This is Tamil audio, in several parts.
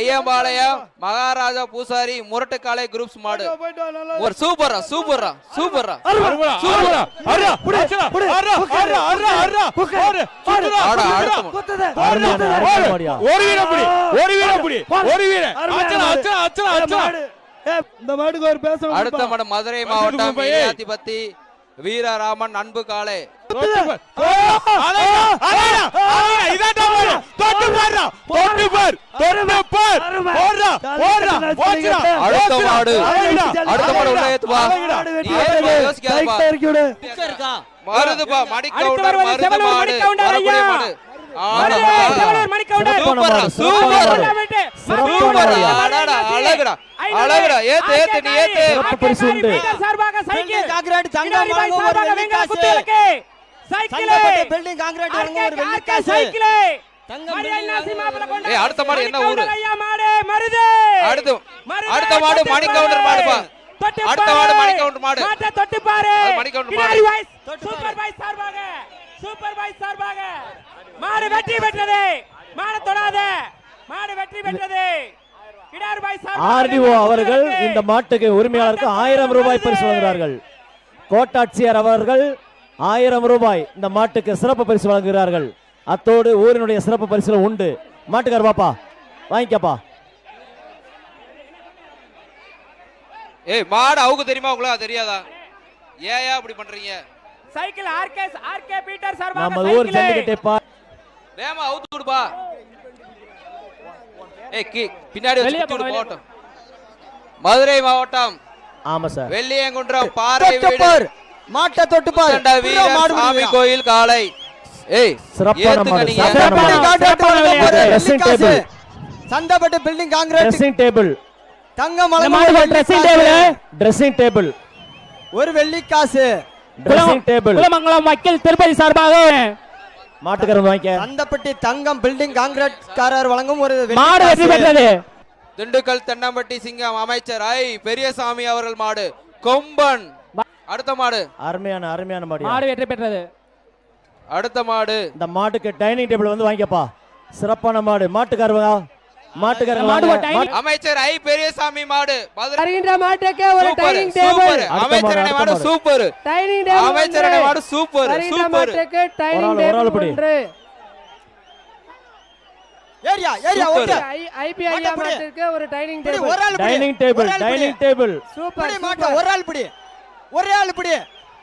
ஐயம்பாளையம் மகாராஜா பூசாரி முரட்டுக்காலை குரூப்ஸ் மாடு. ஒரு சூப்பரா சூப்பரா சூப்பரா. ஒரு ஒரு. ஒரு இந்த மாடுக்கு ஒரு பேச அடுத்த மாடு மதுரை மாவட்டம். இளையாத்திபத்தி வீரராமன் அன்பு காலை பார். தொட்டு பார், தொட்டு பார். அருமை. போடுறா, போடுறா, போச்சுடா, அடுத்த போச்சுடா. மாடு. அழகுடா, அடுத்த மாடு உள்ள ஏத்துப்பா. அழகுடா. நீ ஏத்துப்பா, யோசிக்காதப்பா. மருதுப்பா மணிக்கவுண்டர் அடுத்தவர் மருது செவலூர் மாடு மணிக்கவுண்டர் வரக்கூடிய ஐயா. மாடு மருது ஆமா. செவலூர் மணிக்கவுண்டர். சூப்பரா, சிறப்பான சூப்பரா. மாடு. சிறப்பான சூப்பரா, மாடு. அடடா, அழகுடா, அழகுடா, ஏத்து, ஏத்து, நீ ஏத்து. சிறப்பு பரிசு உண்டு. பீட்டர் சார்பாக சைக்கிள். பின்னாடி பாய் வழங்கும் ஒரு வெள்ளி வெங்கல காசு. குத்துவிளக்கு. சைக்கிளு. சங்கப்பட்டு பில்டிங் காங்கிரீட் வழங்கும் ஒரு ஆர்கே- வெள்ளி ஆர்கே காசு. சைக்கிளு. அடுத்த மாடு என்ன ஊரு? மணிக்கவுண்டர் ஐயா மாடு, மருது. அடுத்து மருது, அடுத்த மாடு தொட்டு மணிக்கவுண்டர் பாரு. மாடுப்பா தொட்டு அடுத்த பாரு. மாடு மணிக்கவுண்டர் மாடு. மாட்டை தொட்டு பாரு. அது மணிக்கவுண்டர் பின்னாடி மாடு. பாய்ஸ். சூப்பர் பாய்ஸ் சார்பாக சூப்பர் பாய்ஸ் சார்பாக மாடு வெற்றி பெற்றது மாடு தொடாத மாடு வெற்றி பெற்றது கிடார் பாய் சார்பாக ஆர்டிஓ அவர்கள் இந்த மாட்டுக்கு உரிமையாளருக்கு ஆயிரம் ரூபாய் பரிசு வழங்குகிறார்கள் கோட்டாட்சியர் அவர்கள் ஆயிரம் ரூபாய் இந்த மாட்டுக்கு சிறப்பு பரிசு வழங்குகிறார்கள் அத்தோடு ஊரினுடைய சிறப்பு பரிசு உண்டு. மாட்டுக்கார் பாப்பா வாங்கிக்கப்பா. ஏய் மாடு அவுக்கு தெரியுமா உங்களுக்கு தெரியாதா? ஏயா அப்படி பண்றீங்க? சைக்கிள் ஆர்கே ஆர்கே பீட்டர் சார்பாக நம்ம ஊர் சைக்கிள். ஜல்லிக்கட்டை பா வேமா அவுத்து விடுப்பா ஏய் கி பின்னாடி வச்சு வெளிய குத்தி விடு போ, வெளிய போகட்டும். மதுரை மாவட்டம். ஆமா சார். வெள்ளியங்குன்றம் பாறை வீடு. மாட்டை தொட்டு பார். மாடு. கோயில் காலை ஏய் சிறப்பான மாடு, சந்தப்பட்டு building concrete dressing table dressing காசு. டேபிள் ட்ரெஸ்ஸிங் டேபிள் ஒரு வெள்ளி காசு. ட்ரெஸ்ஸிங் டேபிள் குலமங்கலம் வக்கீல் திருப்பதி சார்பாக மாட்டுக்காரன் வாங்கிக்க. சந்தப்பட்டி தங்கம் பில்டிங் காங்கிரீட் காரர் வழங்கும் ஒரு வெள்ளி மாடு வெற்றி காசு. பெற்றது. திண்டுக்கல் தென்னம்பட்டி சிங்கம் அமைச்சர். ஐ பெரியசாமி அவர்கள் மாடு. கொம்பன். அடுத்த மாடு. அருமையான அருமையான மாடு. மாடு வெற்றி பெற்றது. அடுத்த மாடு. இந்த மாட்டுக்கு டைனிங் டேபிள் வந்து வாங்கிக்கப்பா. சிறப்பான மாடு. மாட்டுக்காரங்க மாட்டுக்காரங்க அமைச்சர் ஐ பெரியசாமி மாடு. மதுரை வருகின்ற மாட்டுக்கு ஒரு சூப்பர் டைனிங் சூப்பர். டேபிள் அமைச்சர் மாடு, சூப்பர். டைனிங் டேபிள் அமைச்சர் மாடு super super. Dining table area area. ஓட்டு ஐபிஐ. மாட்டுக்கு ஒரு டைனிங் டேபிள். ஒரு ஆள். Dining table. Dining table. Super மாட்டை ஒரு ஆள் பிடி. ஒரே ஆள் பிடி.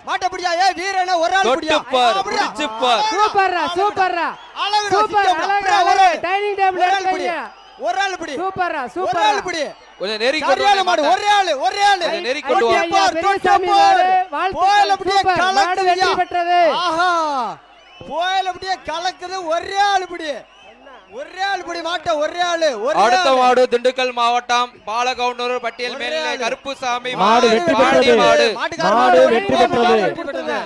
மாட்டை பிடியா ஏ வீரனே ஒரு ஆள் பிடியா பார். பிடிச்சு பார் சூப்பர்ரா சூப்பர்ரா அழகுடா, சூப்பர். அழகு ஒரு அழகு. டைனிங் டேபிள் ஒரு ஆள் பிடி ஒரு ஆள் பிடி சூப்பர்ரா ஒரு சூப்பர்ரா ஆள் பிடி கொஞ்சம் நெருக்கி கொண்டு வாங்க மாடு. ஒரே ஆளு ஒரே ஆளு கொஞ்சம் நெருக்கி கொண்டு வா. பார், பெரியசாமி பார். மாடு, வாழ்த்துக்கள், புயல் அப்படியே சூப்பர். வெற்றி பெற்றது. ஆஹா புயல் அப்படியே கலக்குது ஒரே ஆளு பிடி ஒரே ஆள் பிடி மாட்ட ஒரே ஆளு அடுத்த. மாடு திண்டுக்கல் மாவட்டம் பாலகவுண்டர் பட்டியல் மேலே. கருப்புசாமி மாடு வெற்றி மாடி பெற்றது. மாடு வெற்றி பெற்றது. பெற்றது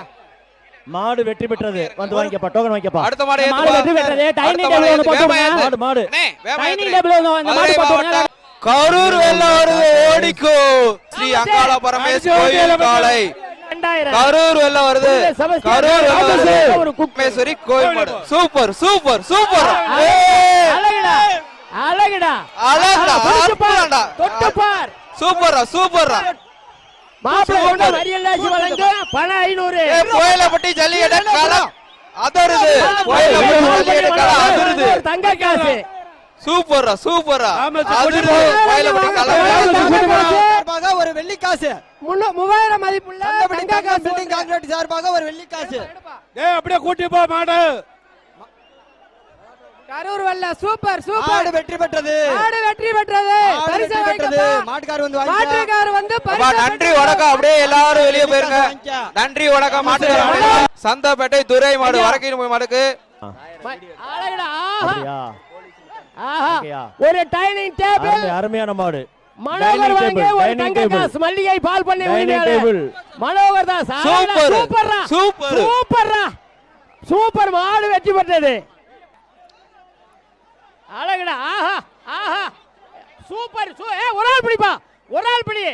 மாடு வெற்றி பெற்றது வந்து வாங்கிக்கப்பா டோக்கன் வாங்கிக்கப்பா அடுத்த மாடு மாடு ஏத்துப்பா. வெற்றி பெற்றது அடுத்த டைனிங் மாடு டேபிள். போட்டு. மாடு டைனிங். டேபிள் மாடு போட்டு விடுங்க. மாவட்டம் கரூர் வருது ஓடிக்கோ ஸ்ரீ அங்காள பரமேஸ் கோயில் காலை கரூர் வெள்ளம் வருது கரூர் ஒரு குக். கும்மேஸ்வரி கோயில் மாடு சூப்பர் சூப்பர் சூப்பர் அழகுடா அழகுடா. அற்புதம்டா. தொட்டு பார் சூப்பரா சூப்பரா மாப்பிள்ளை வழங்கு பணம் ஐநூறு கோயிலப்பட்டி ஜல்லிக்கட்டு களம் அதருது கோயிலப்பட்டி ஜல்லிக்கட்டு களம் அதிருது ஒரு தங்க காசு சூப்பரா சூப்பரா ஆமா, அதிருது. கோயிலப்பட்டி களம் ஒரு வெள்ளி காசு மூவாயிரம் மதிப்புள்ள பில்டிங் காங்கிரீட் சார்பாக ஒரு வெள்ளி காசு. ஏய் அப்படியே கூட்டி போ மாடு. கரூர் வல்ல சூப்பர் மாடு சூப்பர் வெற்றி பெற்றது. மாடு வெற்றி பெற்றது. மாடு பரிசு பெற்றது. மாட்டுக்கார் வந்து வாங்கிக்க. மாட்டுக்கார் வந்து பரிசு நன்றி வணக்கம். அப்படியே எல்லாரும் வெளியே போயிருங்க. நன்றி வணக்கம் மாட்டு சந்தப்பேட்டை துரை மாடு வரக்கின் மாடுக்கு. ம- அழகுடா ஆஹா? ஒரு டைனிங் டேபிள். அருமை அருமையான மாடு. மனோகர் வாங்கி ஒரு dining தங்க table. காசு மல்லிகை பால் பண்ணி உரிமையாளர் மனோகர் தான் சூப்பர். சூப்பர்ரா சூப்பர். சூப்பர்ரா சூப்பர் மாடு வெற்றி பெற்றது அழகுடா ஆஹா ஆஹா சூப்பர் சூ ஏ ஒரு ஆள் பிடிப்பா ஒரு ஆள் பிடி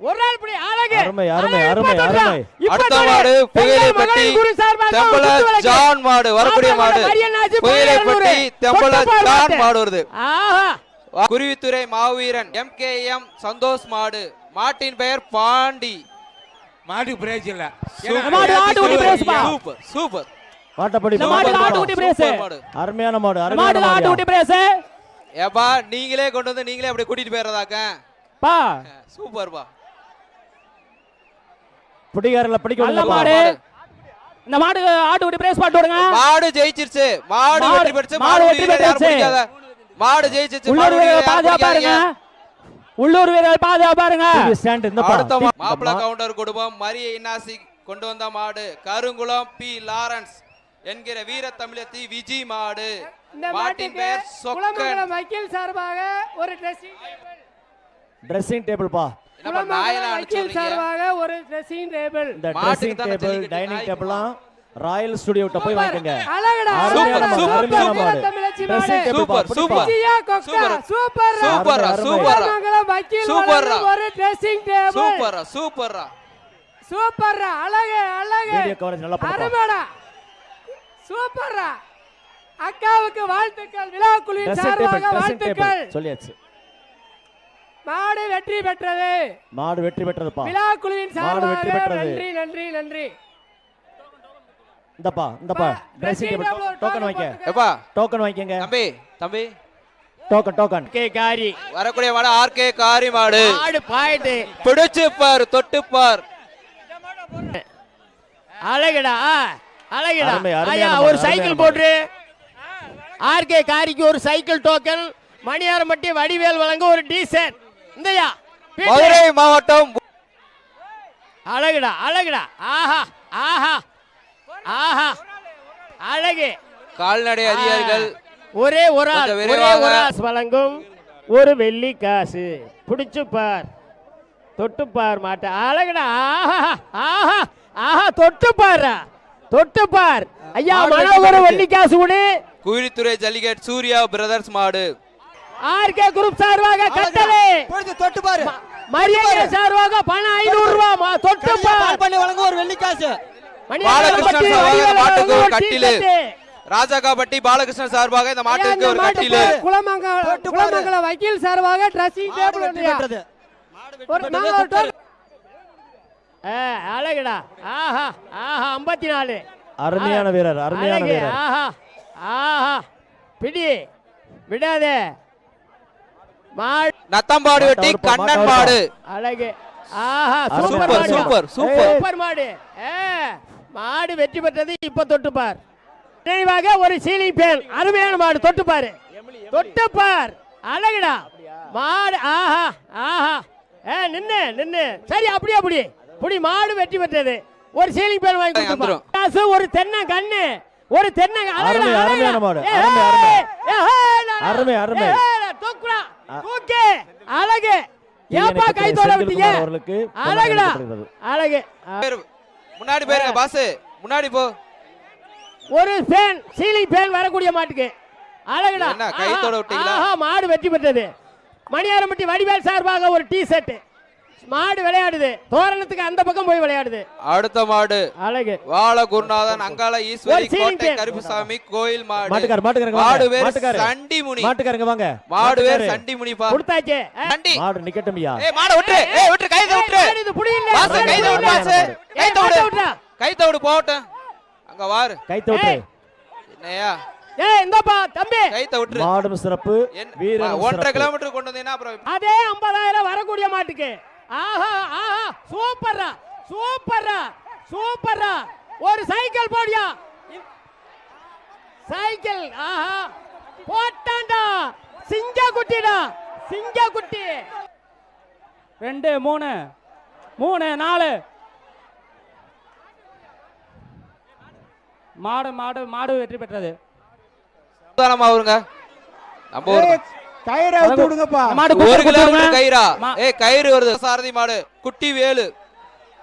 ஒரு ஆள் பிடி அழகு அருமை, அருமை, அருமை. அருமை. அடுத்த. மாடு புயலைப்பட்டி மகளிர் குரு சார்பாக தெம்பல. ஜான் மாடு வரக்கூடிய மாடு புயலைப்பட்டி தெம்பல ஜான். மாடு வருது ஆஹா குருவித்துறை மாவீரன் எம் கே எம் சந்தோஷ் மாடு. மாட்டின் பெயர் பாண்டி. பிரைஸ் இல்ல. மாடு பிரைஸ் பா. Super super. மாட்டப்படி இந்த மாட்டுக்கு ஆட்டுக்குட்டி பிரைஸ் சூப்பர் மாடு. அருமையான மாடு இந்த அருமையான மாட்டுக்கு மாடு. ஆட்டுக்குட்டி பிரைஸ். ஏப்பா நீங்களே கொண்டு வந்து நீங்களே அப்படி கூட்டிட்டு போயிடுறதாக்க. பா. சூப்பர்ப்பா பிடிக்காரல பிடிக்க நல்ல. மாடு. இந்த ஆட்டுக்குட்டி பிரைஸ் பாட்டு விடுங்க மாடு ஜெயிச்சிருச்சு. மாடு மாடு- வெற்றி பெற்றுச்சு. மாடு மாடு வெற்றி மாடு ஜெயிச்சிருச்சு உள்ளூர் வீரர்கள் பாதுகாப்பா இருங்க. உள்ளூர் வீரர்கள் பாதுகாப்பா இருங்க. ஸ்டாண்ட். அடுத்த மாப்பிள கவுண்டர் குடும்பம் மரிய இன்னாசி கொண்டு வந்த மாடு கருங்குளம் பி. லாரன்ஸ் என்கிற வீர தமிழத்தி விஜி மாடு. இந்த மாட்டின் பெயர் சொக்கன். வக்கீல் சார்பாக ஒரு ட்ரெஸ்ஸிங் ட்ரெஸ்ஸிங் டேபிள்ப்பா என்னப்பா நாயனா குளமங்கலம் வக்கீல் சார்பாக ஒரு ட்ரெஸ்ஸிங் டேபிள் இந்த ட்ரெஸ்ஸிங் தானே டேபிள் டைனிங் டேபிள்லாம் ராயல் ஸ்டுடியோ கிட்ட போய். மாடு, super, super. Super. Super. Super. Super. வழங்கும் ஒரு ட்ரெஸ்ஸிங் டேபிள் சூப்பர்ரா. சூப்பர்ரா. சூப்பர்ரா. அழகு அழகு. வீடியோ கவரேஜ் நல்லா சூப்பர்ரா. அக்காவுக்கு வாழ்த்துக்கள். விழா குழுவின் சார்பாக வாழ்த்துக்கள். சொல்லியாச்சு. மாடு வெற்றி பெற்றது. மாடு வெற்றி பெற்றதுப்பா. விழா குழுவின் சார்பாக பெற்றது. நன்றி நன்றி நன்றி. இந்தப்பா இந்தப்பா. பா, ட்ரெஸ்ஸிங் டேபிள் டோக்கன் போட்டுக்க. எப்பா? டோக்கன் வாங்கிக்கங்க. தம்பி தம்பி. டோக்கன் டோக்கன் கே காரி. வரக்கூடிய மாடு ஆர்கே காரி மாடு. மாடு பாயிட்டு. பிடிச்சு பார் தொட்டு பார். அழகுடா அழகுடா. ஐயா ஒரு சைக்கிள். போட்டு ஆர்கே காரிக்கு ஒரு சைக்கிள் டோக்கன் மணியாரம்பட்டி வடிவேல் வழங்க ஒரு டீசர்ட் இந்தயா மதுரை மாவட்டம் அழகுடா அழகுடா. ஆஹா ஆஹா. ஆஹா. அழகு. கால்நடை அதிகாரிகள் ஒரே ஒரு ஆள் ஒரே. ஒரு ஆள் வழங்கும் ஒரு வெள்ளி காசு. பிடிச்சு பார். தொட்டு பார் மாட்ட. அழகுடா. ஆஹா ஆஹா ஆஹா தொட்டு பாரு தொட்டு பார். ஐயா ஒரு. வெள்ளி காசு கொடு. குயிலித்துறை ஜல்லிக்கட் சூர்யா பிரதர்ஸ் மாடு. ஆர்கே குரூப் சார்பாக கட்டளை தொட்டு பாரு. மரியாதை சார்பாக பணம் ஐநூறு ரூபாய் தொட்டு பார். பண்ணி வழங்க ஒரு வெள்ளிக்காசு பாலகிருஷ்ணன் சார்பாக மாட்டுக்கு ஒரு கட்டிலு. டீசர்ட். ராஜாக்காப்பட்டி பாலகிருஷ்ணன் சார்பாக இந்த மாட்டுக்கு ஒரு கட்டிலு. குளமங்கலம் வக்கீல் சார்பாக ட்ரெஸ்ஸிங் டேபிள் வெற்றி? பெற்றது அழகுடா. ஆஹா ஆஹா ஐம்பத்தி நாலு அருமையான வீரர் அருமையான அழகு. வீரர். ஆஹா ஆஹா. பிடி விடாதே. நத்தம்பாடு வெட்டி கண்ணன் மாடு. அழகு. ஆஹா. சூப்பர் சூப்பர் சூப்பர் மாடு. ஏ, மாடு வெற்றி பெற்றது இப்ப தொட்டு பார் நினைவாக ஒரு சீலிங் பேன் அருமையான மாடு தொட்டு பாரு தொட்டு பார் அழகுடா. மாடு ஆஹா ஆஹா. ஏ நின்னு நின்னு. சரி அப்படி அப்படி. புடி மாடு வெற்றி பெற்றது. ஒரு சீலிங் பேன் வாங்கி கொடுத்துருப்பா. வந்துரும். காசு ஒரு தென்னை கண்ணு. ஒரு தென்னை அழகுடா, அருமை, அழகுடா. அருமையான மாடு. அருமை, அருமை. தூக்குடா. தூக்கு. அழகு. ஏப்பா கை தோட விட்டீங்க. அழகுடா. அழகு. முன்னாடி போயிருங்க பாஸ் முன்னாடி போ. ஒரு பேன் சீலிங் பேன் வரக்கூடிய மாட்டுக்கு. அழகுடா. கைத்தோட விட்டீங்களா? மாடு வெற்றி பெற்றது. மணியாரம்பட்டி வடிவேல் சார்பாக ஒரு டீ ஷர்ட் மாடு விளையாடுது. தோரணத்துக்கு அந்த பக்கம் போய் விளையாடுது. அடுத்த மாடு. அழகு. வாழ குருநாதன் அங்காள ஈஸ்வரி கோட்டை. கருப்புசாமி கோயில் மாடு. மாட்டுக்காரு மாட்டுக்காரங்க மாடு பேர் மாட்டுக்காரு. சண்டி முனி மாட்டுக்காரங்க வாங்க. மாடு பேர் மாட்டுக்காரு. சண்டி முனிப்பா கொடுத்தாச்சு சண்டி. மாடு நிக்கட்டும்யா ஏய் மாட விட்டு ஏய் விட்டு கைத விட்டு இது புடி இல்ல, பாஸ் மாடு கைத விட்டு ஏய், கைத மாட்டை விடு விட்றா. கைத விடு போகட்டும் அங்க வாரு. கைத்த விட்டு. என்னையா? ஏய் இந்தப்பா தம்பி. கைத விட்டு மாடும் சிறப்பு. ஒன்றரை சிறப்பு. கிலோமீட்டர் கொண்டு வந்தீங்கன்னா அப்புறம் அதே 50000 வரக்கூடிய மாட்டுக்கு. ஆஹா ஆஹா சூப்பர்ரா சூப்பர்ரா சூப்பர்ரா. ஒரு சைக்கிள் போடியா? சைக்கிள் ஆஹா. போட்டாண்டா சிங்க குட்டிடா சிங்க குட்டி ரெண்டு மூணு. மூணு நாலு. மாடு மாடு மாடு வெற்றி பெற்றது. அவருங்க நம்ம கயிறை அவுத்து விடுங்கப்பா. மாடு ஒரு குத்து கிலோமீட்டர் குத்துங்க. கயிறா? மா- ஏய் கயிறு வருது. சாரதி மாடு. குட்டி Velu.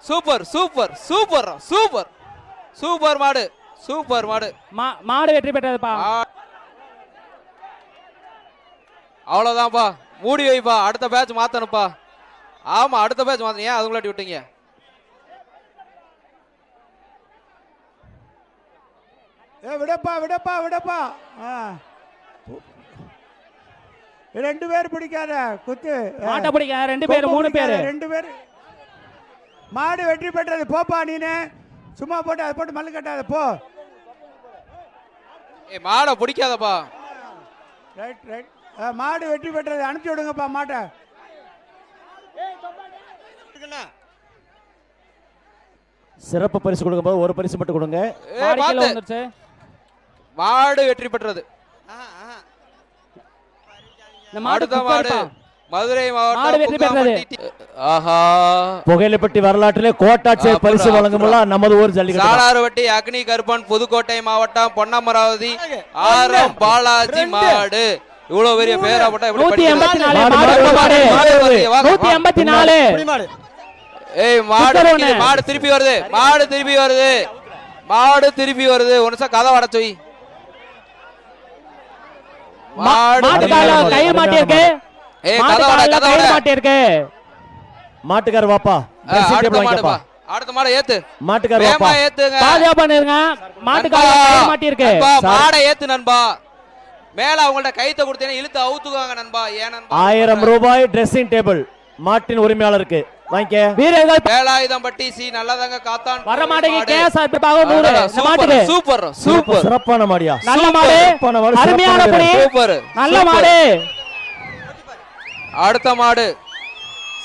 Super super super super. Super மாடு சூப்பர் மாடு. மா- மாடு வெற்றி பெற்றதுப்பா அவ்வளவுதான்ப்பா மூடி வைப்பா. அடுத்த பேட்ச் மாத்தணும்ப்பா ஆமா அடுத்த பேட்ச் மாத்தணும். ஏன் அதுங்களாட்டி விட்டீங்க? ஏ விடப்பா விடப்பா விடப்பா. ஆ. ரெண்டு பேர் பிடிக்காத குத்து. மாட்டை பிடிக்க ரெண்டு பேர் மூணு பேர். பிடிக்காத, ரெண்டு பேர். மாடு வெற்றி பெற்றது போப்பா நீனு. சும்மா போட்டு அதை போட்டு மல்லு கட்டாத போ. ஏய் மாடை பிடிக்காதப்பா. Right right. ஆ, மாடு வெற்றி பெற்றது அனுப்பிச்சு விடுங்கப்பா மாட்டை. சிறப்பு பரிசு கொடுக்கும்போது ஒரு பரிசு மட்டும் கொடுங்க. மாடு வெற்றி பெற்றது. இந்த மாடு மாடு. மதுரை மாடு மாவட்டம் ஆஹா. புகையிலைப்பட்டி வரலாற்றிலே கோட்டாட்சியர் பரிசு வழங்கும்போது நமது ஊர் ஜல்லிக்கட்டு தான். சாலார்வட்டி அக்னி கருப்பன் புதுக்கோட்டை மாவட்டம் பொன்னமராவதி ஆரம் பாலாஜி மாடு. இவ்வளவு பெரிய பேரா போட்டா நூத்தி? எண்பத்தி நாலு நூத்தி. எண்பத்தி நாலு. ஏய் மாடு. மாடு திருப்பி வருது. மாடு திருப்பி வருது. மாடு திருப்பி வருது. ஒரு நிமிஷம் கதை வட சொய் மாடு மாட்டு திருப்பி கால வருது. கயிறு மாட்டியிருக்கு ஏய் மாட்டு கதை வட கால கதை கயிறு வட மாட்டியிருக்கு. மாட்டுக்கார் வாப்பா. ஆ, dressing அடுத்த மாடு வாங்கிக்கப்பா. பா. அடுத்த மாடு ஏத்து. மாட்டுக்கார் வாப்பா. ஏத்துங்க. பாதுகாப்பா இருங்க. மாடை ஏத்து நண்பா. மேல அவங்கள்ட்ட கைத்த கொடுத்தேன்னா இழுத்து அவுத்துக்குவாங்க நண்பா. ஏன் நண்பா? ஆயிரம் ரூபாய் ட்ரெஸ்ஸிங் டேபிள் மாட்டின் உரிமையாளருக்கு. வீரர்கள் சி நல்லதாங்க காத்தான் மாடு. மாட்டுக்கு. Super super. சிறப்பான மாடியா. நல்ல மாடு. மாடு, அருமையான படி. சூப்பர். நல்ல. மாடு. அடுத்த மாடு.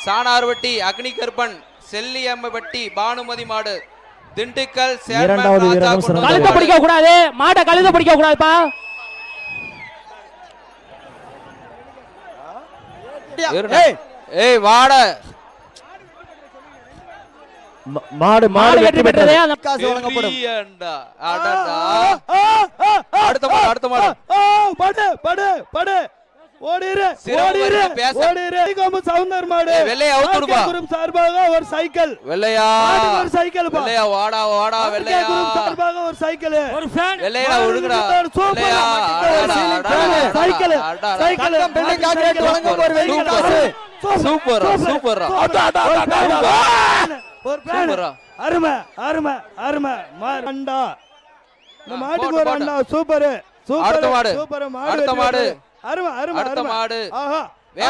சாணார்வட்டி அக்னி கருப்பன் செல்லியம்மபட்டி பானுமதி மாடு. திண்டுக்கல் சேர்மன் இரண்டாவது வீரரும் கழுத மாடு. பிடிக்க கூடாது மாட்டை கழுத பிடிக்க கூடாதுப்பா. ஏய் வாட. மாடு மாடு வெற்றி பெற்றது. அந்த காசு வழங்கப்படும். அடுத்த மாடு அடுத்த மாடு. படு படு படு. ஓடிரு ஓடிரு கோமு சவுந்தர் மாடு. வெள்ளையை அவுத்துடுப்பா. குரும் சார்பாக ஒரு சைக்கிள். வெள்ளையா. ஒரு சைக்கிள் பா. வெள்ளையா வாடா வாடா வெள்ளையா. குரும் சார்பாக ஒரு சைக்கிள். ஒரு ஃபேன் வெள்ளையா ஒழுங்குடா. சூப்பர். வெள்ளையா அடடா, அடடா, சைக்கிள். அடடா. சைக்கிள். ஒரு வெள்ளி. காசு. Super super. ஒரு சூப்பரா அருமை அருமை அருமை. மாடு. அண்டா. இந்த மாட்டுக்கு ஒரு. அண்டா. சூப்பர். சூப்பர் மாடு. சூப்பர் மாடு அடுத்த மாடு. அருமை அருமை அடுத்த. மாடு. ஆஹா. ஆ,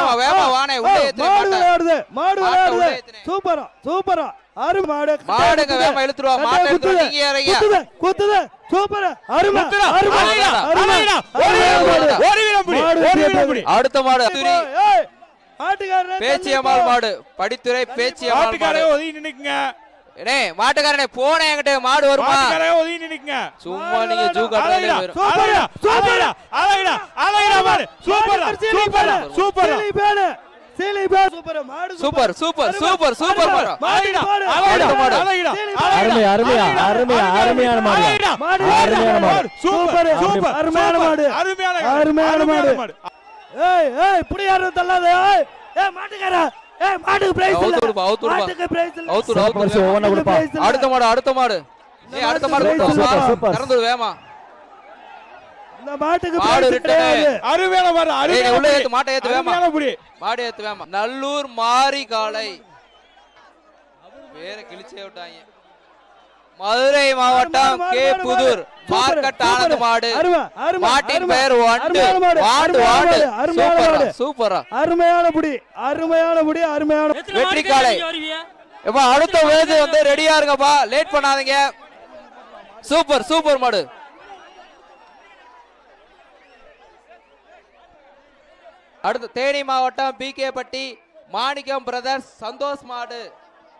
வாணே, ஆ, உள்ளே ஏத்துறேன் மாடு. விளையாடுது. மாடு விளையாடுது. சூப்பரா சூப்பரா. அருமை மாடு. மாடுங்க, வேகமா இழுத்துட்டு வா, மாட்டை குத்துது, இழுத்துட்டு நீங்க இறங்க. குத்துது குத்துது. சூப்பர். அருமை அருமை அருமை. மாடு. ஓடி வீரம் பிடி, மாடு வெற்றி வீரம். பிடி. அடுத்த மாடு ஏய், பேச்சியம்மாள். மாடு. படித்துறை பேச்சியம்மாள் மாடு. மாட்டுக்காரே ஒதுங்கி நின்னுக்குங்க. மாட்டுக்காரனே போனே என்கிட்ட மாடு வருமா? மாட்டுக்காரே ஒதுங்கி நின்னுக்குங்க. சும்மா நீங்க ஜூ சூப்பரா, சூப்பரா, அழகுடா, அழகுடா மாடு. சூப்பரா, சூப்பரா, சூப்பரா. சீலி பேனு, சீலி பேனு. சூப்பரா, மாடு சூப்பர். சூப்பர் அருமை, சூப்பர் சூப்பர் அருமை. மாடு. மாடுடா, அடுத்த அழகுடா, மாடு. அழகுடா, அருமை அழகுடா, அருமையா அருமையா அருமையான மாடு. மாடு, அருமையான மாடு. சூப்பர், சூப்பர், அருமையான மாடு. அருமையான மாடு. ஏய், ஏய், இப்படி யாரும் தள்ளாத, ஏய். ஏய், மாட்டுக்காரா, ஏய், மாட்டுக்கு prize இல்ல. மாட்டுக்கு prize இல்ல. அவுத்து அவுத்து. ஒவ்வொன்றா கொடுப்பா. அடுத்த மாடு அடுத்த மாடு ஏய் அடுத்த மாடு சூப்பர், விடு, வேகமா இந்த மாட்டுக்கு மாடு. கிடையாது. அருமையான மாடு ஏய், அருமையான உள்ள. ஏத்து மாட்டை ஏத்து புடி மாடு ஏத்து வேகமா நல்லூர் மாரி காளை பேரை கிழிச்சே விட்டாங்க மதுரை மாவட்டம் கே. புதூர். மார்க்கெட் ஆனந்த மாடு மாட்டின். பெயர் அருமையான மாடு, அருமையான சூப்பரா மாடு. சூப்பரா. அருமையான புடி அருமையான புடி அருமையான வெற்றி காளை எப்பா அடுத்த வேது வந்து ரெடியா இருங்கப்பா. லேட் பண்ணாதீங்க. சூப்பர் சூப்பர் மாடு. அடுத்து தேனி மாவட்டம் பி. கே. பட்டி மாணிக்கம் பிரதர்ஸ் சந்தோஷ் மாடு.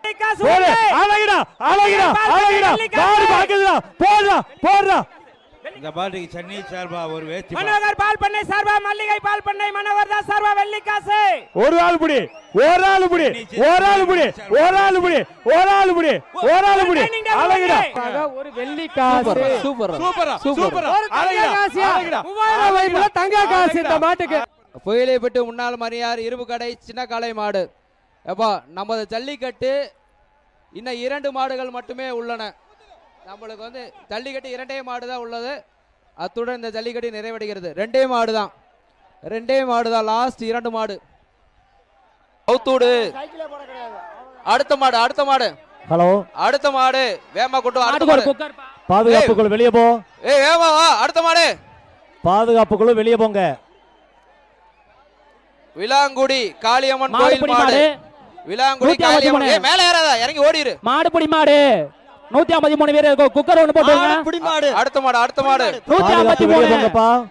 அழகுடா அழகுடா அழகுடா. மாடு பாக்குதுடா. போடுறா போடுறா இந்த பாட்டுக்கு சென்னை சார்பா ஒரு வேத்தி மனோகர் பால் பண்ணை சார்பா மல்லிகை பால் பண்ணை மனோகர் தான் சார்பா வெள்ளிக்காசு. ஒரு ஆள் புடி ஒரு ஆள் புடி ஒரு ஆள் புடி ஒரு ஆள் புடி ஒரு ஆள் புடி ஒரு ஆள் புடி. அழகுடா. ஒரு வெள்ளி காசு சூப்பர் சூப்பரா சூப்பரா அழகுடா காசியா அழகுடா. மூவாயிரம் ரூபாய்க்குள்ள தங்க காசு இந்த மாட்டுக்கு. புயலைப்பட்டு முன்னாள் மரியார் இரும்பு கடை சின்ன காளை மாடு. எப்பா நமது ஜல்லிக்கட்டு இன்னும் இரண்டு மாடுகள் மட்டுமே உள்ளன. நம்மளுக்கு வந்து ஜல்லிக்கட்டு இரண்டே மாடு தான் உள்ளது. அத்துடன் இந்த ஜல்லிக்கட்டு நிறைவடைகிறது. ரெண்டே மாடு தான். ரெண்டே மாடு தான். லாஸ்ட் இரண்டு மாடு. அவுத்தூடு அடுத்த மாடு அடுத்த மாடு. ஹலோ அடுத்த மாடு. வேமா கொண்டு வா, அடுத்த மாடு. குக்கர் பாதுகாப்புக்குழு வெளியே போ. ஏய் வேமா வா அடுத்த மாடு. பாதுகாப்புக்குழு வெளியே போங்க. விலாங்குடி காளியம்மன் கோயில் மாடு. விலாங்குடி மேல ஏறாத இறங்கி ஓடிரு. மாடுபிடி மாடு. நூத்தி ஐம்பத்தி மூணு பேர் குக்கர் ஒண்ணு போட்டுருங்க மாடு பிடி மாடு. அடுத்த மாடு அடுத்த மாடு. நூத்தி ஐம்பத்தி மூணு.